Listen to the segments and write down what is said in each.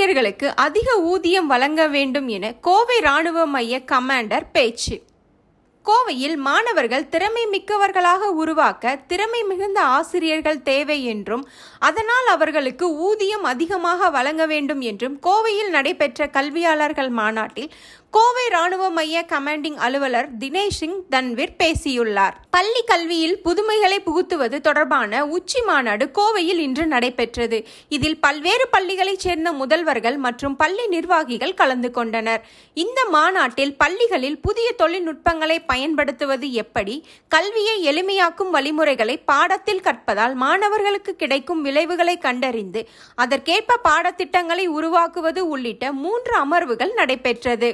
ஊழியர்களுக்கு அதிக ஊதியம் வழங்க வேண்டும் என கோவை ராணுவ மைய கமாண்டர் பேச்சு. கோவையில் மாணவர்கள் திறமை மிக்கவர்களாக உருவாக்க திறமை மிகுந்த ஆசிரியர்கள் தேவை என்றும் அதனால் அவர்களுக்கு ஊதியம் அதிகமாக வழங்க வேண்டும் என்றும் கோவையில் நடைபெற்ற கல்வியாளர்கள் மாநாட்டில் கோவை ராணுவ மைய கமாண்டிங் அலுவலர் தினேஷ் சிங் தன்வீர் பேசியுள்ளார். பள்ளி கல்வியில் புதுமைகளை புகுத்துவது தொடர்பான உச்சி மாநாடு கோவையில் இன்று நடைபெற்றது. இதில் பல்வேறு பள்ளிகளைச் சேர்ந்த முதல்வர்கள் மற்றும் பள்ளி நிர்வாகிகள் கலந்து கொண்டனர். இந்த மாநாட்டில் பள்ளிகளில் புதிய தொழில்நுட்பங்களை பயன்படுத்துவது எப்படி? கல்வியை எளிமையாக்கும் வழிமுறைகளை பாடத்தில் கற்பதால் மாணவர்களுக்கு கிடைக்கும் விளைவுகளை கண்டறிந்து அதற்கேற்ப பாடத்திட்டங்களை உருவாக்குவது உள்ளிட்ட மூன்று அமர்வுகள் நடைபெற்றது.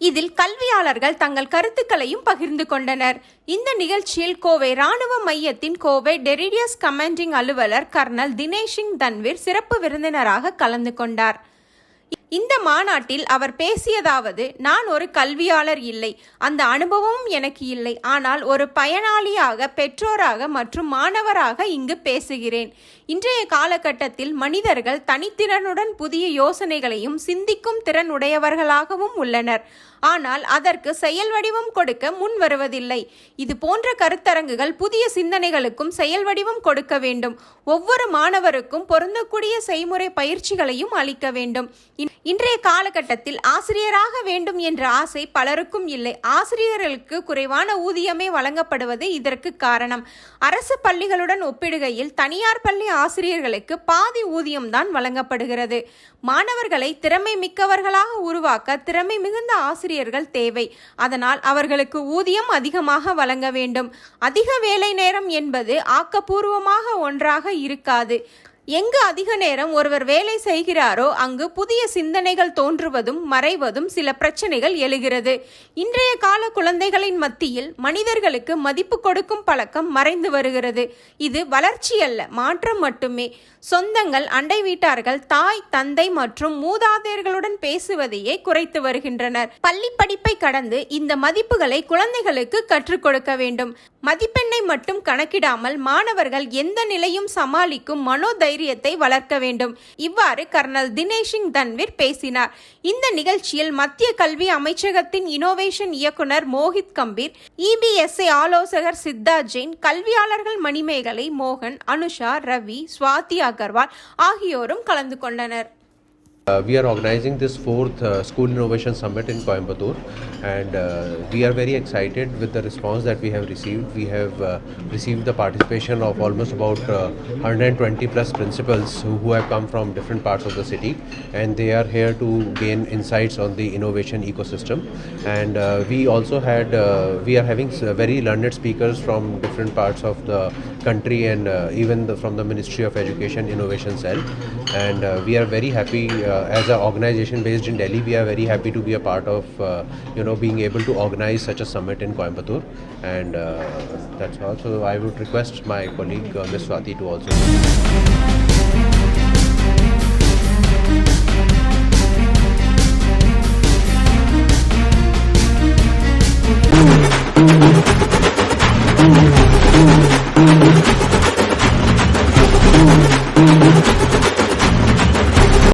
இதில் கல்வியாளர்கள் தங்கள் கருத்துக்களையும் பகிர்ந்து கொண்டனர். இந்த நிகழ்ச்சியில் கோவை ராணுவ மையத்தின் கோவை டெரிடியஸ் கமாண்டிங் அலுவலர் கர்னல் தினேஷ் சிங் தன்வீர் சிறப்பு விருந்தினராக கலந்து கொண்டார். இந்த மாநாட்டில் அவர் பேசியதாவது நான் ஒரு கல்வியாளர் இல்லை அந்த அனுபவமும் எனக்கு இல்லை ஆனால் ஒரு பயனாளியாக பெற்றோராக மற்றும் மாணவராக இங்கு பேசுகிறேன். இன்றைய காலகட்டத்தில் மனிதர்கள் தனித்திறனுடன் புதிய யோசனைகளையும் சிந்திக்கும் திறன் உடையவர்களாகவும் உள்ளனர். ஆனால் அதற்கு செயல் வடிவம் கொடுக்க முன் வருவதில்லை. இது போன்ற கருத்தரங்குகள் புதிய சிந்தனைகளுக்கும் செயல் வடிவம் கொடுக்க வேண்டும். ஒவ்வொரு மாணவருக்கும் பொருந்தக்கூடிய செய்முறை பயிற்சிகளையும் அளிக்க வேண்டும். இன்- இன்றைய காலகட்டத்தில் ஆசிரியராக வேண்டும் என்ற ஆசை பலருக்கும் இல்லை. ஆசிரியர்களுக்கு குறைவான ஊதியமே வழங்கப்படுவது இதற்கு காரணம். அரசு பள்ளிகளுடன் ஒப்பிடுகையில் தனியார் பள்ளி ஆசிரியர்களுக்கு பாதி ஊதியம்தான் வழங்கப்படுகிறது. மாணவர்களை திறமை மிக்கவர்களாக உருவாக்க திறமை மிகுந்த ஆசிரியர்கள் தேவை. அதனால் அவர்களுக்கு ஊதியம் அதிகமாக வழங்க வேண்டும். அதிக வேலை நேரம் என்பது ஆக்கப்பூர்வமாக ஒன்றாக இருக்காது. எங்கு அதிக நேரம் ஒருவர் வேலை செய்கிறாரோ அங்கு புதிய சிந்தனைகள் தோன்றுவதும் மறைவதும் சில பிரச்சனைகள் எழுகிறது. இன்றைய கால குழந்தைகளின் மத்தியில் மனிதர்களுக்கு மதிப்பு கொடுக்கும் பழக்கம் மறைந்து வருகிறது. இது வளர்ச்சி அல்ல மாற்றம் மட்டுமே. சொந்தங்கள் அண்டை வீட்டார்கள் தாய் தந்தை மற்றும் மூதாதையர்களுடன் பேசுவதையே குறைத்து வருகின்றனர். பள்ளி படிப்பை கடந்து இந்த மதிப்புகளை குழந்தைகளுக்கு கற்றுக் கொடுக்க வேண்டும். மதிப்பெண்ணை மட்டும் கணக்கிடாமல் மாணவர்கள் எந்த நிலையும் சமாளிக்கும் மனோதை தைரியத்தை வளர்க்க வேண்டும். இவ்வாறு கர்னல் தினேஷிங் தன்வீர் பேசினார். இந்த நிகழ்ச்சியில் மத்திய கல்வி அமைச்சகத்தின் இனோவேஷன் இயக்குனர் மோஹித் கம்பீர் இபிஎஸ்ஐ ஆலோசகர் சித்தா ஜெயின் கல்வியாளர்கள் மணிமேகலை மோகன் அனுஷா ரவி சுவாதி அகர்வால் ஆகியோரும் கலந்து கொண்டனர். Uh, we are organizing this fourth uh, School Innovation Summit in Coimbatore, and uh, we are very excited with the response that we have received. We have uh, received the participation of almost about uh, 120 plus principals who, who have come from different parts of the city, and they are here to gain insights on the innovation ecosystem. And uh, we also had, uh, we are having very learned speakers from different parts of the country and uh, even the, from the Ministry of Education Innovation Cell. And uh, we are very happy uh, uh, as an organization based in Delhi, we are very happy to be a part of, uh, you know, being able to organize such a summit in Coimbatore. And uh, that's all. So I would request my colleague, uh, Ms. Swati, to also. Thank